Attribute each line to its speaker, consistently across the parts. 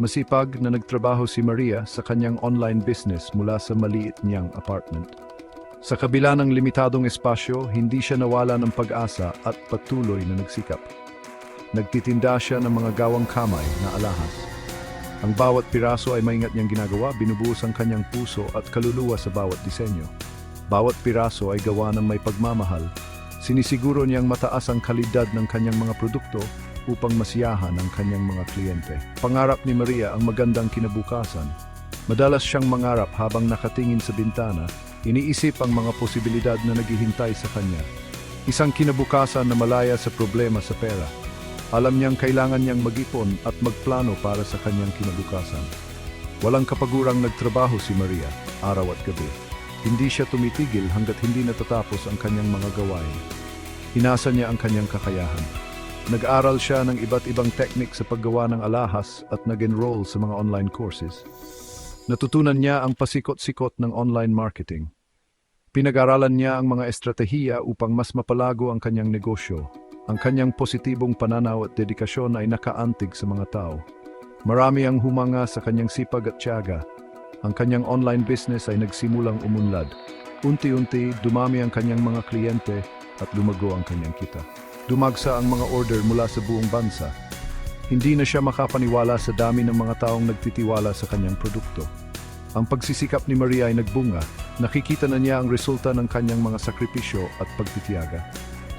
Speaker 1: Masipag na nagtrabaho si Maria sa kanyang online business mula sa maliit niyang apartment. Sa kabila ng limitadong espasyo, hindi siya nawala ng pag-asa at patuloy na nagsikap. Nagtitinda siya ng mga gawang kamay na alahas. Ang bawat piraso ay maingat niyang ginagawa, binubuhos ang kanyang puso at kaluluwa sa bawat disenyo. Bawat piraso ay gawa ng may pagmamahal. Sinisiguro niyang mataas ang kalidad ng kanyang mga produkto upang masiyahan ang kanyang mga kliyente. Pangarap ni Maria ang magandang kinabukasan. Madalas siyang mangarap habang nakatingin sa bintana, iniisip ang mga posibilidad na naghihintay sa kanya. Isang kinabukasan na malaya sa problema sa pera. Alam niyang kailangan niyang mag-ipon at magplano para sa kanyang kinabukasan. Walang kapagurang nagtrabaho si Maria, araw at gabi. Hindi siya tumitigil hanggat hindi natatapos ang kanyang mga gawain. Hinasa niya ang kanyang kakayahan. Nag-aral siya ng iba't ibang teknik sa paggawa ng alahas at nag-enroll sa mga online courses. Natutunan niya ang pasikot-sikot ng online marketing. Pinag-aralan niya ang mga estratehiya upang mas mapalago ang kanyang negosyo. Ang kanyang positibong pananaw at dedikasyon ay nakaantig sa mga tao. Marami ang humanga sa kanyang sipag at tiyaga. Ang kanyang online business ay nagsimulang umunlad. Unti-unti, dumami ang kanyang mga kliyente at lumago ang kanyang kita. Dumagsa ang mga order mula sa buong bansa. Hindi na siya makapaniwala sa dami ng mga taong nagtitiwala sa kanyang produkto. Ang pagsisikap ni Maria ay nagbunga, nakikita na niya ang resulta ng kanyang mga sakripisyo at pagtitiyaga.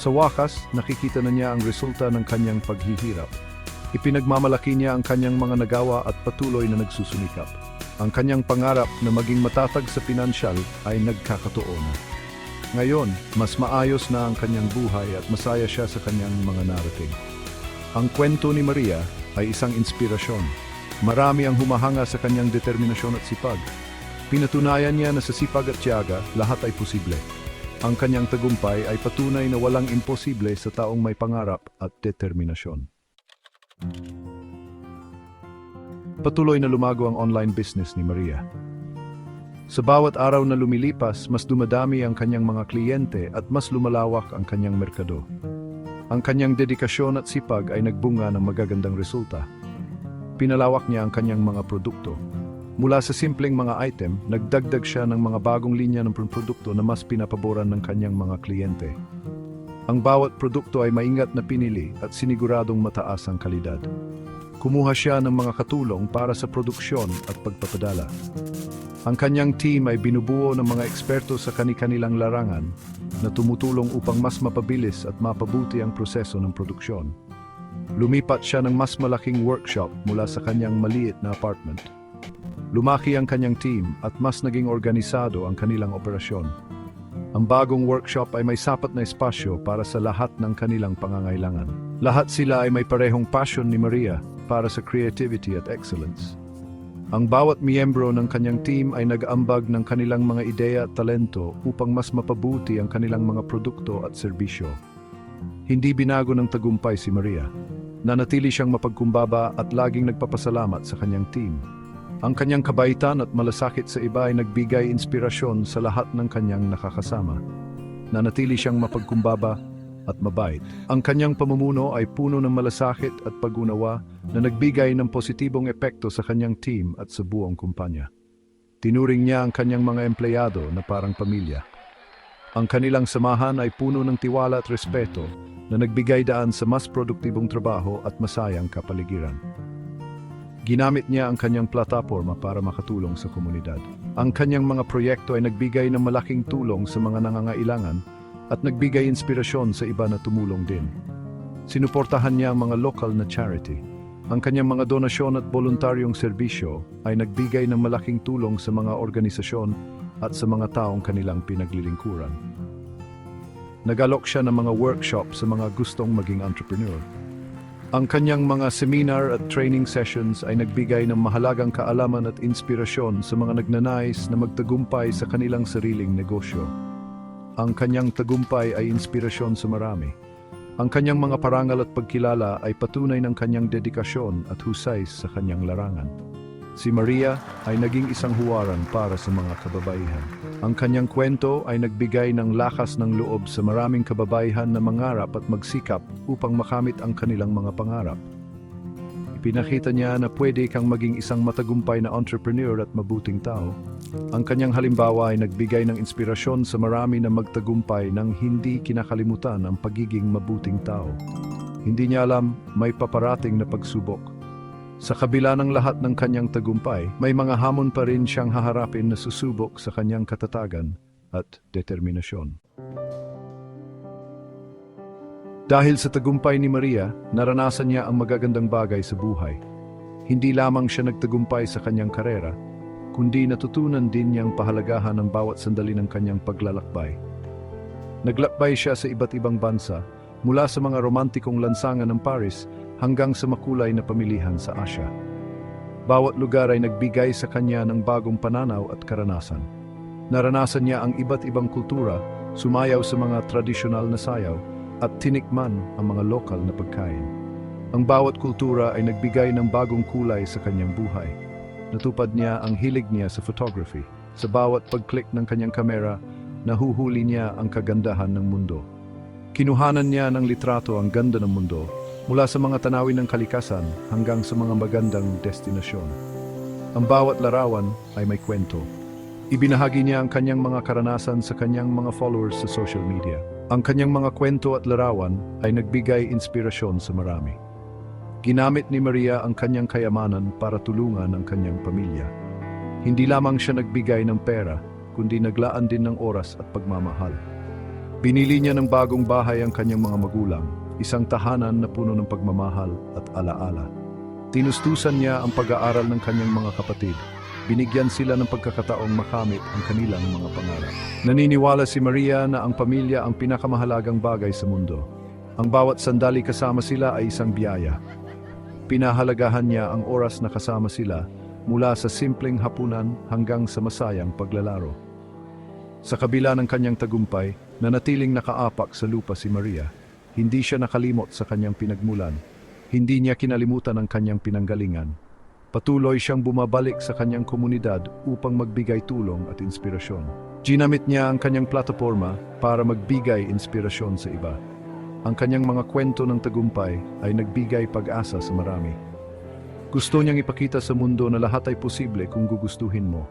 Speaker 1: Sa wakas, nakikita na niya ang resulta ng kanyang paghihirap. Ipinagmamalaki niya ang kanyang mga nagawa at patuloy na nagsusumikap. Ang kanyang pangarap na maging matatag sa pinansyal ay nagkakatoo na. Ngayon, mas maayos na ang kanyang buhay at masaya siya sa kanyang mga narating. Ang kwento ni Maria ay isang inspirasyon. Marami ang humahanga sa kanyang determinasyon at sipag. Pinatunayan niya na sa sipag at tiyaga, lahat ay posible. Ang kanyang tagumpay ay patunay na walang imposible sa taong may pangarap at determinasyon. Patuloy na lumago ang online business ni Maria. Sa bawat araw na lumilipas, mas dumadami ang kanyang mga kliyente at mas lumalawak ang kanyang merkado. Ang kanyang dedikasyon at sipag ay nagbunga ng magagandang resulta. Pinalawak niya ang kanyang mga produkto. Mula sa simpleng mga item, nagdagdag siya ng mga bagong linya ng produkto na mas pinapaboran ng kanyang mga kliyente. Ang bawat produkto ay maingat na pinili at siniguradong mataas ang kalidad. Kumuha siya ng mga katulong para sa produksyon at pagpapadala. Ang kanyang team ay binubuo ng mga eksperto sa kani-kanilang larangan na tumutulong upang mas mapabilis at mapabuti ang proseso ng produksyon. Lumipat siya ng mas malaking workshop mula sa kanyang maliit na apartment. Lumaki ang kanyang team at mas naging organisado ang kanilang operasyon. Ang bagong workshop ay may sapat na espasyo para sa lahat ng kanilang pangangailangan. Lahat sila ay may parehong passion ni Maria para sa creativity at excellence. Ang bawat miyembro ng kanyang team ay nag-ambag ng kanilang mga ideya at talento upang mas mapabuti ang kanilang mga produkto at serbisyo. Hindi binago ng tagumpay si Maria. Nanatili siyang mapagkumbaba at laging nagpapasalamat sa kanyang team. Ang kanyang kabaitan at malasakit sa iba ay nagbigay inspirasyon sa lahat ng kanyang nakakasama. Nanatili siyang mapagkumbaba at mabait. Ang kanyang pamumuno ay puno ng malasakit at pag-unawa na nagbigay ng positibong epekto sa kanyang team at sa buong kumpanya. Tinuring niya ang kanyang mga empleyado na parang pamilya. Ang kanilang samahan ay puno ng tiwala at respeto na nagbigay daan sa mas produktibong trabaho at masayang kapaligiran. Ginamit niya ang kanyang plataforma para makatulong sa komunidad. Ang kanyang mga proyekto ay nagbigay ng malaking tulong sa mga nangangailangan at nagbigay inspirasyon sa iba na tumulong din. Sinuportahan niya ang mga lokal na charity. Ang kanyang mga donasyon at voluntaryong serbisyo ay nagbigay ng malaking tulong sa mga organisasyon at sa mga taong kanilang pinaglilingkuran. Nagalok siya ng mga workshop sa mga gustong maging entrepreneur. Ang kanyang mga seminar at training sessions ay nagbigay ng mahalagang kaalaman at inspirasyon sa mga nagnanais na magtagumpay sa kanilang sariling negosyo. Ang kanyang tagumpay ay inspirasyon sa marami. Ang kanyang mga parangal at pagkilala ay patunay ng kanyang dedikasyon at husay sa kanyang larangan. Si Maria ay naging isang huwaran para sa mga kababaihan. Ang kanyang kwento ay nagbigay ng lakas ng loob sa maraming kababaihan na mangarap at magsikap upang makamit ang kanilang mga pangarap. Pinakita niya na pwede kang maging isang matagumpay na entrepreneur at mabuting tao. Ang kanyang halimbawa ay nagbigay ng inspirasyon sa marami na magtagumpay nang hindi kinakalimutan ang pagiging mabuting tao. Hindi niya alam may paparating na pagsubok. Sa kabila ng lahat ng kanyang tagumpay, may mga hamon pa rin siyang haharapin na susubok sa kanyang katatagan at determinasyon. Dahil sa tagumpay ni Maria, naranasan niya ang magagandang bagay sa buhay. Hindi lamang siya nagtagumpay sa kanyang karera, kundi natutunan din niyang pahalagahan ang bawat sandali ng kanyang paglalakbay. Naglakbay siya sa iba't ibang bansa, mula sa mga romantikong lansangan ng Paris hanggang sa makulay na pamilihan sa Asia. Bawat lugar ay nagbigay sa kanya ng bagong pananaw at karanasan. Naranasan niya ang iba't ibang kultura, sumayaw sa mga tradisyonal na sayaw, at tinikman ang mga lokal na pagkain. Ang bawat kultura ay nagbigay ng bagong kulay sa kanyang buhay. Natupad niya ang hilig niya sa photography. Sa bawat pag-click ng kanyang kamera, nahuhuli niya ang kagandahan ng mundo. Kinuhanan niya ng litrato ang ganda ng mundo, mula sa mga tanawin ng kalikasan hanggang sa mga magandang destinasyon. Ang bawat larawan ay may kwento. Ibinahagi niya ang kanyang mga karanasan sa kanyang mga followers sa social media. Ang kanyang mga kwento at larawan ay nagbigay inspirasyon sa marami. Ginamit ni Maria ang kanyang kayamanan para tulungan ang kanyang pamilya. Hindi lamang siya nagbigay ng pera, kundi naglaan din ng oras at pagmamahal. Binili niya ng bagong bahay ang kanyang mga magulang, isang tahanan na puno ng pagmamahal at alaala. Tinustusan niya ang pag-aaral ng kanyang mga kapatid. Binigyan sila ng pagkakataong makamit ang kanilang mga pangarap. Naniniwala si Maria na ang pamilya ang pinakamahalagang bagay sa mundo. Ang bawat sandali kasama sila ay isang biyaya. Pinahalagahan niya ang oras na kasama sila mula sa simpleng hapunan hanggang sa masayang paglalaro. Sa kabila ng kanyang tagumpay, nanatiling nakaapak sa lupa si Maria. Hindi siya nakalimot sa kanyang pinagmulan. Hindi niya kinalimutan ang kanyang pinanggalingan. Patuloy siyang bumabalik sa kanyang komunidad upang magbigay tulong at inspirasyon. Ginamit niya ang kanyang plataforma para magbigay inspirasyon sa iba. Ang kanyang mga kwento ng tagumpay ay nagbigay pag-asa sa marami. Gusto niyang ipakita sa mundo na lahat ay posible kung gugustuhin mo.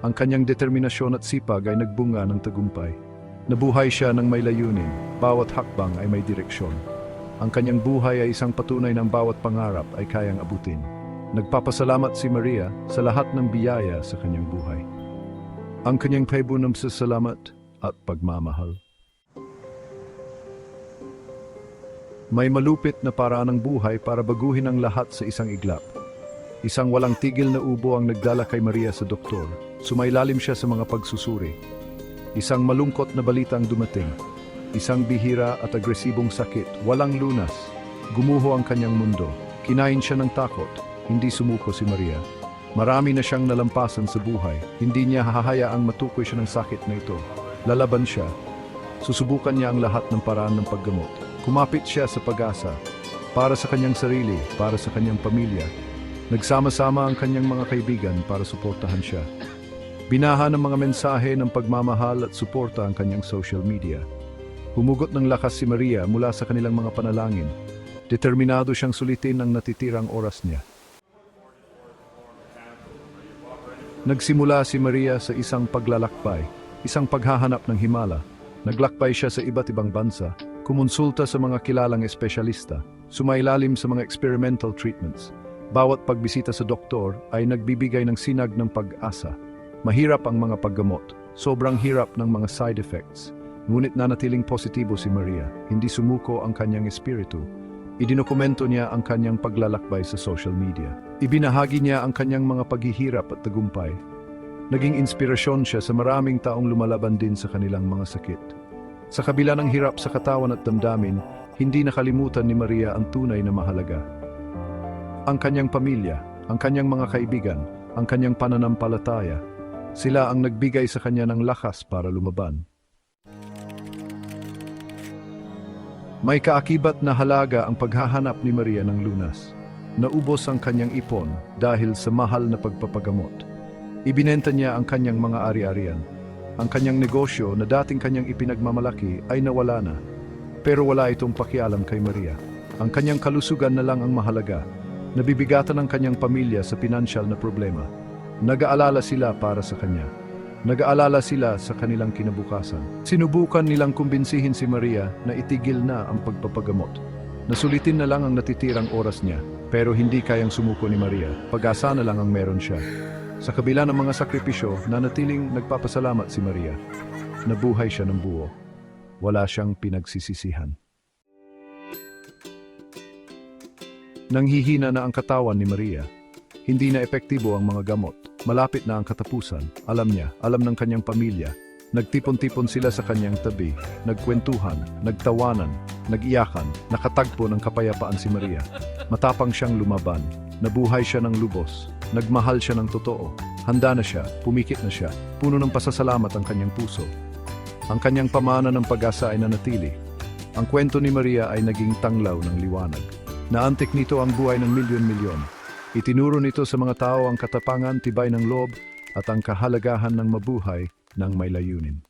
Speaker 1: Ang kanyang determinasyon at sipag ay nagbunga ng tagumpay. Nabuhay siya ng may layunin, bawat hakbang ay may direksyon. Ang kanyang buhay ay isang patunay ng bawat pangarap ay kayang abutin. Nagpapasalamat si Maria sa lahat ng biyaya sa kanyang buhay. Ang kanyang paibunam sa salamat at pagmamahal. May malupit na paraan ng buhay para baguhin ang lahat sa isang iglap. Isang walang tigil na ubo ang nagdala kay Maria sa doktor. Sumailalim siya sa mga pagsusuri. Isang malungkot na balita ang dumating. Isang bihira at agresibong sakit, walang lunas. Gumuho ang kanyang mundo. Kinain siya ng takot. Hindi sumuko si Maria. Marami na siyang nalampasan sa buhay. Hindi niya hahayaang matukoy siya ng sakit na ito. Lalaban siya. Susubukan niya ang lahat ng paraan ng paggamot. Kumapit siya sa pag-asa. Para sa kanyang sarili, para sa kanyang pamilya. Nagsama-sama ang kanyang mga kaibigan para suportahan siya. Binaha ng mga mensahe ng pagmamahal at suporta ang kanyang social media. Humugot ng lakas si Maria mula sa kanilang mga panalangin. Determinado siyang sulitin ang natitirang oras niya. Nagsimula si Maria sa isang paglalakbay, isang paghahanap ng himala. Naglakbay siya sa iba't ibang bansa, kumonsulta sa mga kilalang espesyalista, sumailalim sa mga experimental treatments. Bawat pagbisita sa doktor ay nagbibigay ng sinag ng pag-asa. Mahirap ang mga paggamot, sobrang hirap ng mga side effects. Ngunit nanatiling positibo si Maria, hindi sumuko ang kanyang espiritu. Idinokumento niya ang kanyang paglalakbay sa social media. Ibinahagi niya ang kanyang mga paghihirap at tagumpay. Naging inspirasyon siya sa maraming taong lumalaban din sa kanilang mga sakit. Sa kabila ng hirap sa katawan at damdamin, hindi nakalimutan ni Maria ang tunay na mahalaga. Ang kanyang pamilya, ang kanyang mga kaibigan, ang kanyang pananampalataya, sila ang nagbigay sa kanya ng lakas para lumaban. May kaakibat na halaga ang paghahanap ni Maria ng lunas. Naubos ang kanyang ipon dahil sa mahal na pagpapagamot. Ibinenta niya ang kanyang mga ari-arian. Ang kanyang negosyo na dating kanyang ipinagmamalaki ay nawala na. Pero wala itong pakialam kay Maria. Ang kanyang kalusugan na lang ang mahalaga. Nabibigatan ng kanyang pamilya sa pinansyal na problema. Nag-aalala sila para sa kanya. Nag-aalala sila sa kanilang kinabukasan. Sinubukan nilang kumbinsihin si Maria na itigil na ang pagpapagamot. Nasulitin na lang ang natitirang oras niya, pero hindi kayang sumuko ni Maria. Pag-asa na lang ang meron siya. Sa kabila ng mga sakripisyo, nanatiling nagpapasalamat si Maria. Nabuhay siya ng buo. Wala siyang pinagsisisihan. Nanghihina na ang katawan ni Maria. Hindi na epektibo ang mga gamot. Malapit na ang katapusan. Alam niya, alam ng kanyang pamilya. Nagtipon-tipon sila sa kanyang tabi. Nagkwentuhan, nagtawanan, nagiyakan, nakatagpo ng kapayapaan si Maria. Matapang siyang lumaban. Nabuhay siya ng lubos. Nagmahal siya ng totoo. Handa na siya, pumikit na siya. Puno ng pasasalamat ang kanyang puso. Ang kanyang pamana ng pag-asa ay nanatili. Ang kwento ni Maria ay naging tanglaw ng liwanag. Naantik nito ang buhay ng milyon-milyon. Itinuro nito sa mga tao ang katapangan, tibay ng loob, at ang kahalagahan ng mabuhay ng may layunin.